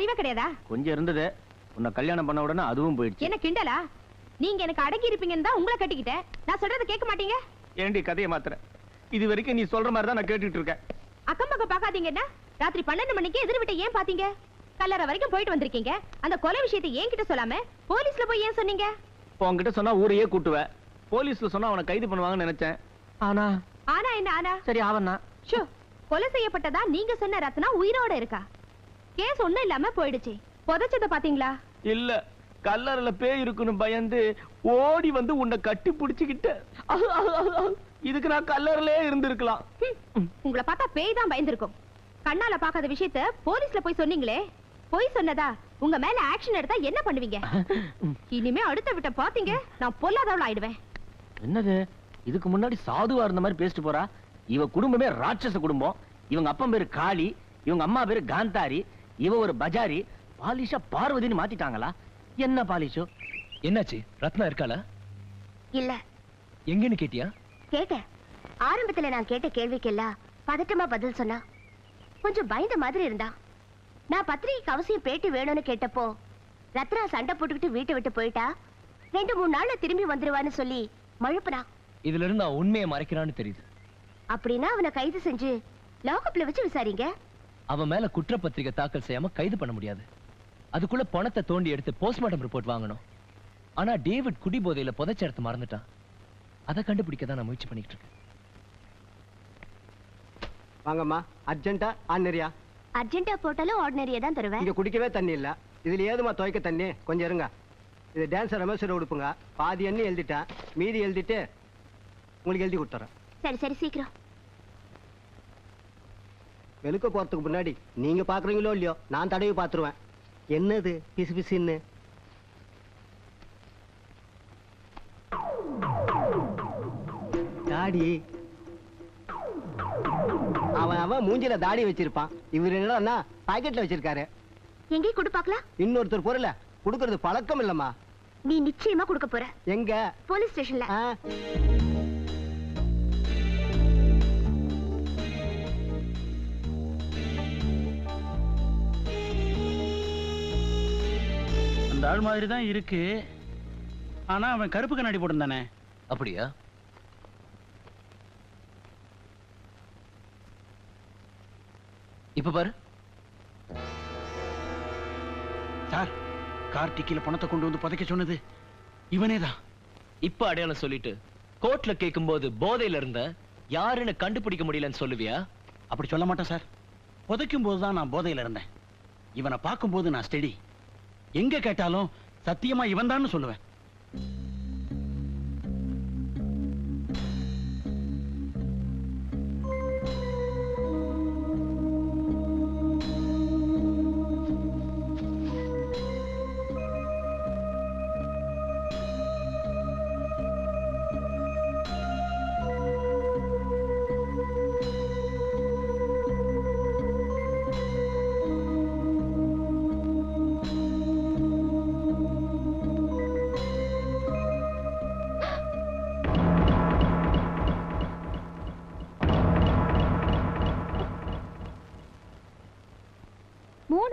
அறிவே கிடையாதா? கொஞ்சம் இருந்தது. உன்னை கல்யாணம் பண்ண உடனே அதுவும் போயிடுச்சு. என்ன கிண்டலா? நீங்க எனக்கு அடங்கி இருப்பீங்கன்னு தான் உங்களை கட்டிக்கிட்டேன். நான் சொல்றதை கேட்க மாட்டீங்க? ஏண்டி கதையை மாத்துற? இது வரைக்கும் நீ சொல்ற மாதிரி தான் நான் கேட்டுட்டு இருக்கேன். அக்கம் பக்கம் பாக்காதீங்கன்னா ராத்திரி பன்னெண்டு மணிக்கு எதிர் விட்ட ஏன் பாத்தீங்க? கல்லறை வரைக்கும் போயிட்டு வந்திருக்கீங்க. அந்த கொலை விஷயத்தை என்கிட்ட சொல்லாம போலீஸ்ல போய் ஏன் சொன்னீங்க? உன்கிட்ட சொன்னா ஊரையே கூட்டுவ போலீஸ்ல சொன்னா அவனை கைது பண்ணுவாங்கன்னு நினைச்சேன். ஆனா? ஆனா என்ன ஆனா? சரி அவனா ஷோ கொலை செய்யப்பட்டதா நீங்க சொன்ன ரத்னா உயிரோட இருக்கா? கேஸ் ஒண்ணும் இல்லாம போயிடுச்சு. புதைச்சத பாத்தீங்களா? இல்ல கல்லறைல பேய் இருக்குன்னு பயந்து ஓடி வந்து உன்னை கட்டி பிடிச்சுக்கிட்ட. இதுக்கு நான் கல்லறையிலே இருந்திருக்கலாம். உங்களை பார்த்தா பேய் தான் பயந்துருக்கும். கண்ணால பார்க்காத விஷயத்த போலீஸ்ல போய் சொன்னீங்களே. போய் சொன்னதா உங்க மேல ஆக்ஷன் எடுத்தா என்ன பண்ணுவீங்க? இனிமே அடுத்த விட்ட பாத்தீங்க நான் பொல்லாதவள் ஆயிடுவேன். என்னது? இதுக்கு முன்னாடி சாதுவா இருந்த மாதிரி பேசிட்டு போறா? இவ குடும்பமே ராட்சச குடும்பம். இவங்க அப்பன் பேரு காளி இவங்க அம்மா பேரு காந்தாரி இவ ஒரு பஜாரி பாலிஷா பார்வதின்னு மாத்திட்டாங்களா? என்ன பாலிஷோ? என்னாச்சு? ரத்னா இருக்காளா? இல்ல. எங்கன்னு கேட்டியா? கேட்டேன். ஆரம்பத்துல நான் கேட்ட கேள்விக்கெல்லாம் பதட்டமா பதில் சொன்னா கொஞ்சம் பயந்த மாதிரி இருந்தா. நான் பத்திரிகைக்கு அவசியம் பேட்டி வேணும்னு கேட்டப்போ ரத்னா சண்டை போட்டுக்கிட்டு வீட்டை விட்டு போயிட்டா ரெண்டு மூணு நாள்ல திரும்பி வந்துருவான்னு சொல்லி மழுப்புனா. இதுல இருந்து அவன் உண்மையை மறைக்கிறான்னு தெரியுது. அப்படின்னா அவனை கைது செஞ்சு லாக்அப்ல வச்சு விசாரிங்க. அவன் மேல குற்றப்பத்திரிகை தாக்கல் செய்யாம கைது பண்ண முடியாது. அதுக்குள்ள பணத்தை தோண்டி எடுத்து போஸ்ட்மார்ட்டம் ரிப்போர்ட் வாங்கணும். ஆனா டேவிட் குடிபோதையில புதைச்ச இடத்த மறந்துட்டான். அதை கண்டுபிடிக்க தான் நான் முயற்சி பண்ணிட்டு இருக்கேன். வாங்கம்மா அர்ஜென்ட்டா ஆர்டினரியா அர்ஜென்டா போட்டாலும் ஆர்டினரியா தான் தருவேன். இங்க குடிக்கவே தண்ணி இல்ல. இதுல ஏதுமா துவைக்க தண்ணி? கொஞ்சம் இருங்க. இது டான்ஸர் ரமேஸ்வர உடுப்புங்க. பாதி எண்ணி எழுதிட்டேன். மீதி எழுதிட்டு உங்களுக்கு எழுதி கொடுத்துறேன். சரி சரி சீக்கிரம். வெளுக்க போறதுக்கு முன்னாடி நீங்க பாக்குறீங்களோ இல்லையோ நான் தடவி பார்த்துருவேன் என்னது? பிசு பிசுன்னு. தாடி. அவன் அவன் மூஞ்சில தாடி வச்சிருப்பான். இவர் என்னன்னா பாக்கெட்ல வச்சிருக்காரு. எங்கேயும் கொடு பார்க்கலாம் இன்னொருத்தர் பொருளை. கொடுக்கறது பழக்கம் இல்லம்மா. நீ நிச்சயமா கொடுக்க போற. எங்க? போலீஸ் ஸ்டேஷன்ல. ஆள் மாதிரி தான் இருக்கு. ஆனா அவன் கருப்பு கண்ணாடி போட்டிருந்தானே. அப்படியா? இப்ப பாரு. சார் கார்த்திக்கில பணத்தை கொண்டு வந்து புதைக்க சொன்னது இவனே தான் இப்ப அடையாளம் சொல்லிட்டு கோர்ட்ல கேட்கும்போது போதையில இருந்த யாருன்னு கண்டுபிடிக்க முடியலன்னு சொல்லுவியா? அப்படி சொல்ல மாட்டேன் சார். புதைக்கும் போது தான் நான் போதையில இருந்தேன். இவனை பார்க்கும்போது நான் ஸ்டெடி. எங்க கேட்டாலும் சத்தியமா இவன் தான் சொல்லுவேன்.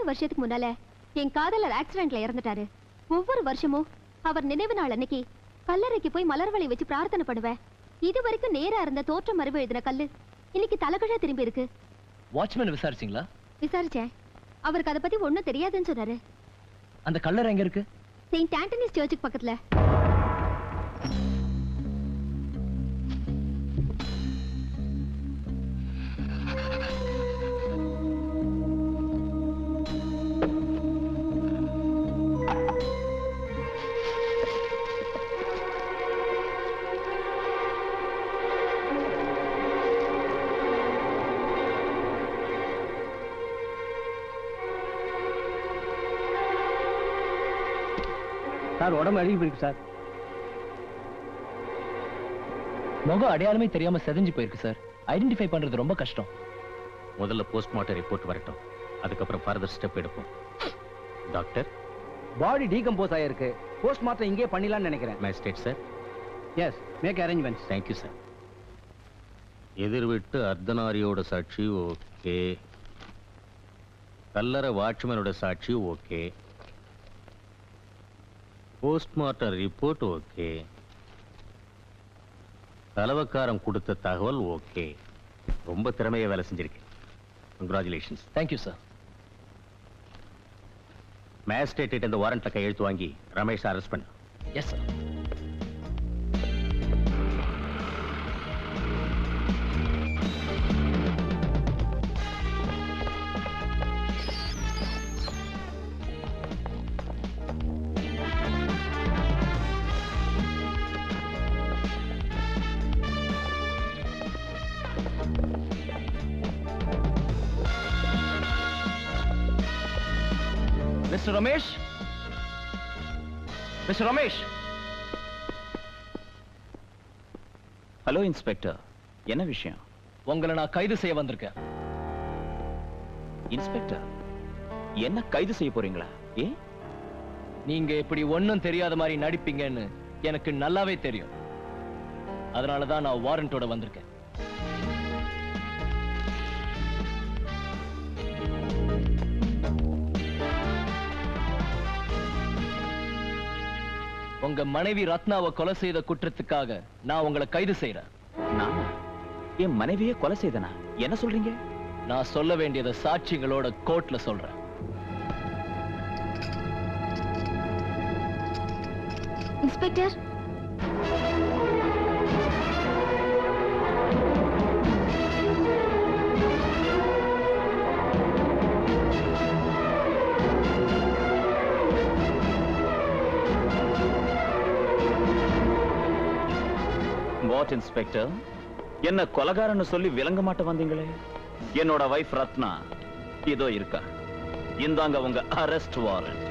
வருஷத்துக்கு முன்னால என் காதலர் ஆக்சிடென்ட்ல இறந்துட்டாரு. ஒவ்வொரு வருஷமும் அவர் நினைவு நாள் அன்னைக்கு கல்லறைக்கு போய் மலர்வளை வச்சு பிரார்த்தனை பண்ணுவேன். இது வரைக்கும் நேரா இருந்த தோற்றம் மறுவு எழுதின கல்லு இன்னைக்கு தலைகழ திரும்பி இருக்கு. வாட்ச்மேன் விசாரிச்சீங்களா? விசாரிச்சேன். அவருக்கு அதை பத்தி ஒண்ணும் தெரியாதுன்னு சொன்னாரு. அந்த கல்லறை எங்க இருக்கு? செயின்ட் ஆண்டனிஸ் சர்ச்சுக்கு பக்கத்துல. சார் உடம்பு அழுகி போயிருக்கு சார். முகம் அடையாளமே தெரியாம செதஞ்சு போயிருக்கு சார். ஐடென்டிஃபை பண்றது ரொம்ப கஷ்டம். முதல்ல போஸ்ட்மார்ட்டம் ரிப்போர்ட் வரட்டும். அதுக்கப்புறம் ஃபர்தர் ஸ்டெப் எடுப்போம். டாக்டர் பாடி டீகம்போஸ் ஆயிருக்கு. போஸ்ட்மார்ட்டம் இங்கே பண்ணிடலாம்னு நினைக்கிறேன். Magistrate sir yes make arrangements thank you sir எதிர் விட்டு அர்த்தநாரியோட சாட்சி ஓகே கல்லறை வாட்ச்மேனோட சாட்சி ஓகே போஸ்ட்மார்ட்டம் ரிப்போர்ட் ஓகே தலவக்காரம் கொடுத்த தகவல் ஓகே ரொம்ப திறமையா வேலை செஞ்சிருக்கேன் கங்க்ராச்சுலேஷன்ஸ் தேங்க்யூ சார் மேஜிஸ்ட்ரேட் இந்த வாரண்ட்ல கையெழுத்து வாங்கி ரமேஷ் அரெஸ்ட் பண்ணு. Yes sir mister Ramesh mister Ramesh hello inspector என்ன விஷயம்? உங்களை நான் கைது செய்ய வந்திருக்கேன். இன்ஸ்பெக்டர் என்ன கைது செய்ய போறீங்களா? ஏ? நீங்க இப்படி ஒண்ணும் தெரியாத மாதிரி நடிப்பீங்கன்னு எனக்கு நல்லாவே தெரியும். அதனால தான் நான் வாரண்டோட வந்திருக்கேன். உங்க மனைவி ரத்னாவை கொலை செய்த குற்றத்துக்காக நான் உங்களை கைது செய்யறேன் நான்? என் மனைவியே கொலை செய்தனா? என்ன சொல்றீங்க? நான் சொல்ல வேண்டியதை சாட்சிகளோட கோர்ட்ல சொல்றேன். இன்ஸ்பெக்டர் வாட் இன்ஸ்பெக்டர் என்ன கொலகாரன்னு சொல்லி விளங்க மாட்ட வந்தீங்களே? என்னோட வைஃப் ரத்னா இதோ இருக்கா. இந்தாங்க உங்க அரெஸ்ட் வாரண்ட்